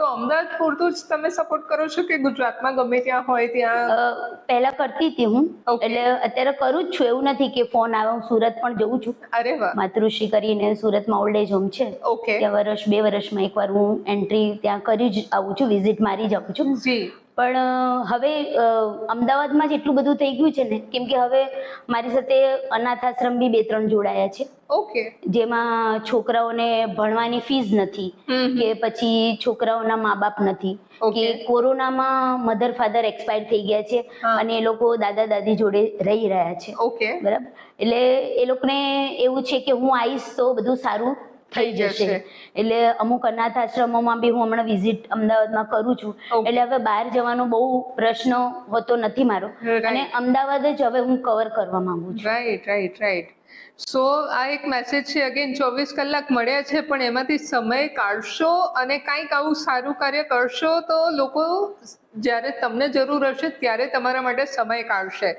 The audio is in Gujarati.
તો અમદાવાદ પૂરતું જ તમે સપોર્ટ કરો છો કે ગુજરાતમાં ગમે ત્યાં હોય ત્યાં? પહેલા કરતી હતી હું. એટલે અત્યારે કરું જ છું. એવું નથી કે ફોન આવે હું સુરત પણ જઉં છું. અરે વાહ. માતૃશ્રી કરીને સુરતમાં ઓલ્ડ એજ હોમ છે. ઓકે ત્યાં વર્ષ બે વર્ષમાં એકવાર હું એન્ટ્રી ત્યાં કરી જ આવું છું. વિઝિટ મારી જ આવું છું. જી. પણ હવે અમદાવાદમાં જ એટલું બધું થઈ ગયું છે ને કેમ કે હવે મારી સાથે અનાથ આશ્રમ બી બે ત્રણ જોડાયા છે. ઓકે. જેમાં છોકરાઓને ભણવાની ફીસ નથી કે પછી છોકરાઓના મા બાપ નથી કે. કોરોનામાં મધર ફાધર એક્સપાયર થઈ ગયા છે અને એ લોકો દાદા દાદી જોડે રહી રહ્યા છે. ઓકે. બરાબર? એટલે એ લોકોને એવું છે કે હું આવીશ તો બધું સારું થઈ. જશે. એટલે અમુક અનાથ આશ્રમોમાં બી હું હમણાં વિઝિટ અમદાવાદમાં કરું છું. એટલે હવે બહાર જવાનો બહુ પ્રશ્ન હોતો નથી મારો. અને અમદાવાદ જ હવે હું કવર કરવા માંગુ છું. રાઈટ રાઈટ રાઈટ સો આ એક મેસેજ છે અગેન ચોવીસ કલાક મળ્યા છે પણ એમાંથી સમય કાઢશો અને કાંઈક આવું સારું કાર્ય કરશો તો લોકો જ્યારે તમને જરૂર હશે ત્યારે તમારા માટે સમય કાઢશે.